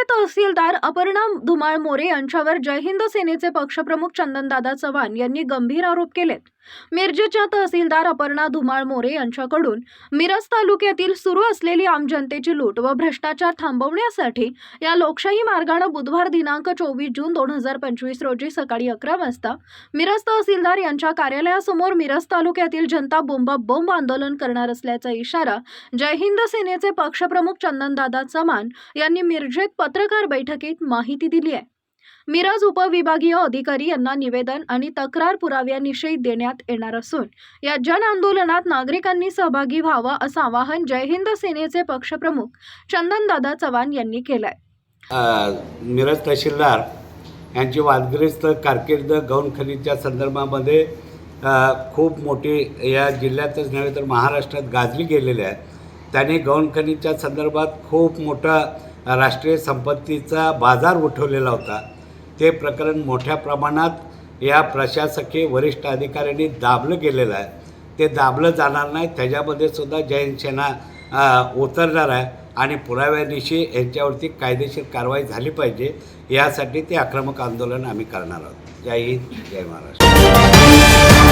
तहसीलदार अपर्णा धुमाळ मोरे यांच्यावर जय हिंद सेनेचे पक्षप्रमुख चंदनदादा चव्हाण यांनी गंभीर आरोप केलेत. मिरजेच्या तहसीलदार अपर्णा धुमाळ मोरे यांच्याकडून मिरज तालुक्यातील सुरू असलेली आम जनतेची लूट व भ्रष्टाचार थांबवण्यासाठी या लोकशाही मार्गानं बुधवार दिनांक चोवीस जून दोन हजार पंचवीस रोजी सकाळी अकरा वाजता मिरज तहसीलदार यांच्या कार्यालयासमोर मिरज तालुक्यातील जनता बोंबा बोंब आंदोलन करणार असल्याचा इशारा जय हिंद सेनेचे पक्षप्रमुख चंदनदादा चव्हाण यांनी मिरजेत पत्रकार बैठकीत माहिती दिली आहे. मिरज उपविभागीय अधिकारी यांना निवेदन आणि तक्रार पुराव्यानिषयी देण्यात येणार असून या जन आंदोलनात नागरिकांनी सहभागी व्हावं असं आवाहन जय हिंद सेनेचे पक्षप्रमुख चंदनदादा चव्हाण यांनी केलंय. मिरज तहसीलदार यांची वादग्रस्त कारकीर्द गौण खनिजच्या संदर्भामध्ये खूप मोठी या जिल्ह्यातच नव्हे तर महाराष्ट्रात गाजली गेलेली आहे. त्याने गौण खनिजच्या संदर्भात खूप मोठा राष्ट्रीय संपत्तीचा बाजार उठवलेला होता. ते प्रकरण मोठ्या प्रमाणात या प्रशासकीय वरिष्ठ अधिकाऱ्यांनी दाबलं गेलेलं आहे. ते दाबलं जाणार नाही त्याच्यामध्ये सुद्धा जैन सेना उतरणार आहे आणि पुराव्यानिशी यांच्यावरती कायदेशीर कारवाई झाली पाहिजे. यासाठी ते आक्रमक आंदोलन आम्ही करणार आहोत. जय हिंद जय महाराष्ट्र.